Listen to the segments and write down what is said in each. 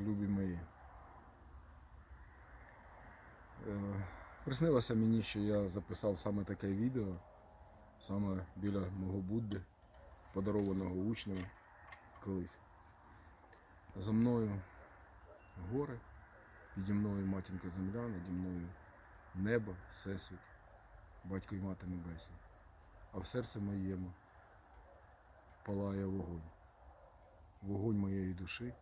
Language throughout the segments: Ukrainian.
любі мої. Е, Приснилося мені, що я записав саме таке відео, саме біля мого Будди, подарованого учнем колись. За мною гори, піді мною матінка земля, наді мною небо, всесвіт, батько і мати небесні. А в серці моєму палає вогонь. Вогонь моєї душі,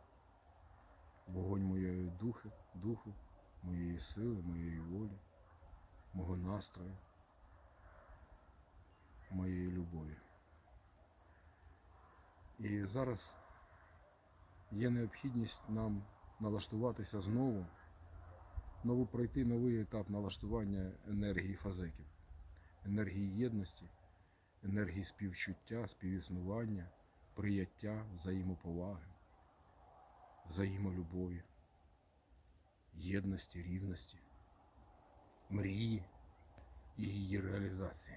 вогонь моєї духи, духу, моєї сили, моєї волі, мого настрою, моєї любові. І зараз є необхідність нам налаштуватися знову, знову пройти новий етап налаштування енергії фазеків, енергії єдності, енергії співчуття, співіснування, прияття, взаємоповаги, взаємолюбові, єдності, рівності, мрії і її реалізації.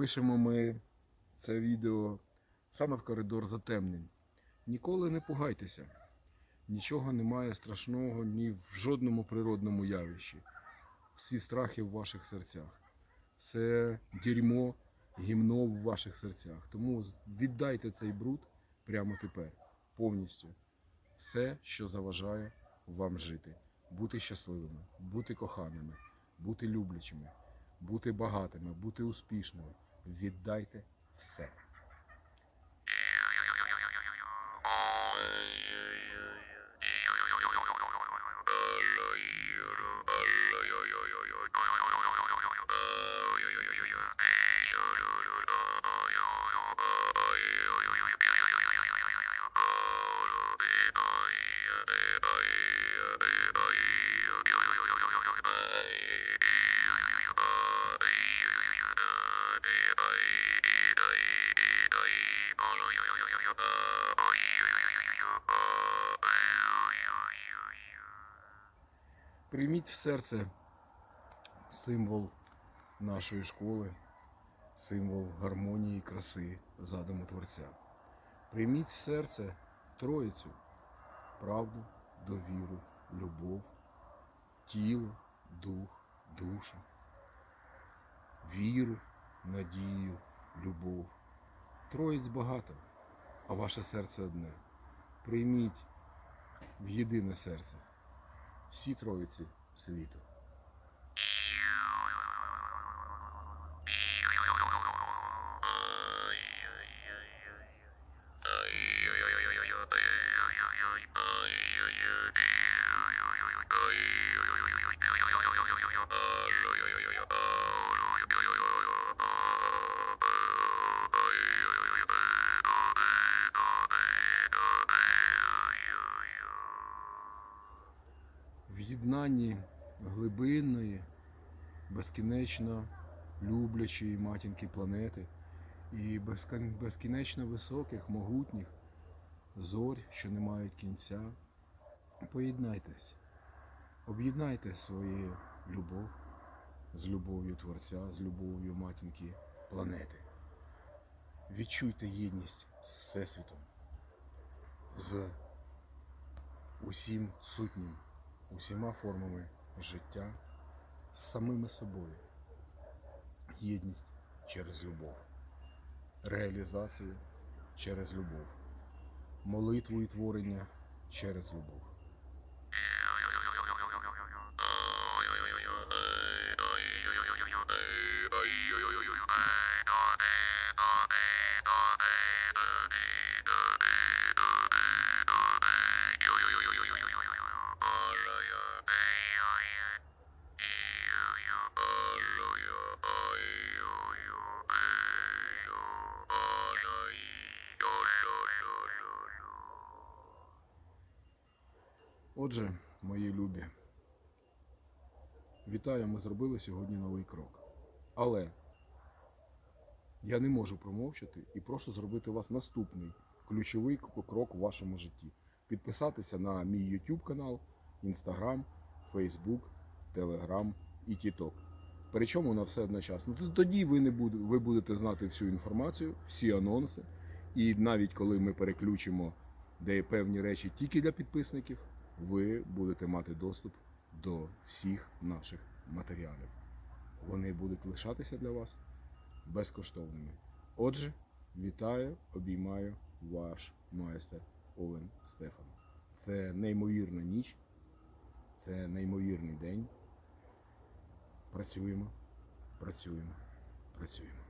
Пишемо ми це відео саме в коридор затемнень. Ніколи не пугайтеся. Нічого немає страшного ні в жодному природному явищі. Всі страхи в ваших серцях. Все дерьмо, гімно в ваших серцях. Тому віддайте цей бруд прямо тепер, повністю. Все, що заважає вам жити, бути щасливими, бути коханими, бути люблячими, бути багатими, бути успішними. Віддайте все. Прийміть в серце символ нашої школи, символ гармонії і краси задуму Творця. Прийміть в серце Троїцю, правду, довіру, любов, тіло, дух, душу, віру, надію, любов. Троїць багато, а ваше серце одне. Прийміть в єдине серце всі троїці світу. В єднанні глибинної, безкінечно люблячої матінки планети і безкінечно високих, могутніх зорь, що не мають кінця. Поєднайтесь, об'єднайте свою любов з любов'ю Творця, з любов'ю матінки планети. Відчуйте єдність з Всесвітом, з усім сутнім усіма формами життя з самими собою. Єдність через любов, реалізацію через любов, молитву і творення через любов. Отже, мої любі, Вітаю, ми зробили сьогодні новий крок. Але я не можу промовчати і прошу зробити вас наступний ключовий крок у вашому житті. Підписатися на мій YouTube канал, Instagram, Facebook, Telegram і TikTok. Причому на все одночасно. Тоді ви не буде, ви будете знати всю інформацію, всі анонси. І навіть коли ми переключимо де певні речі тільки для підписників, ви будете мати доступ до всіх наших матеріалів. Вони будуть лишатися для вас безкоштовними. Отже, вітаю, обіймаю ваш майстер Овен Стефан. Це неймовірна ніч, це неймовірний день. Працюємо, працюємо, працюємо.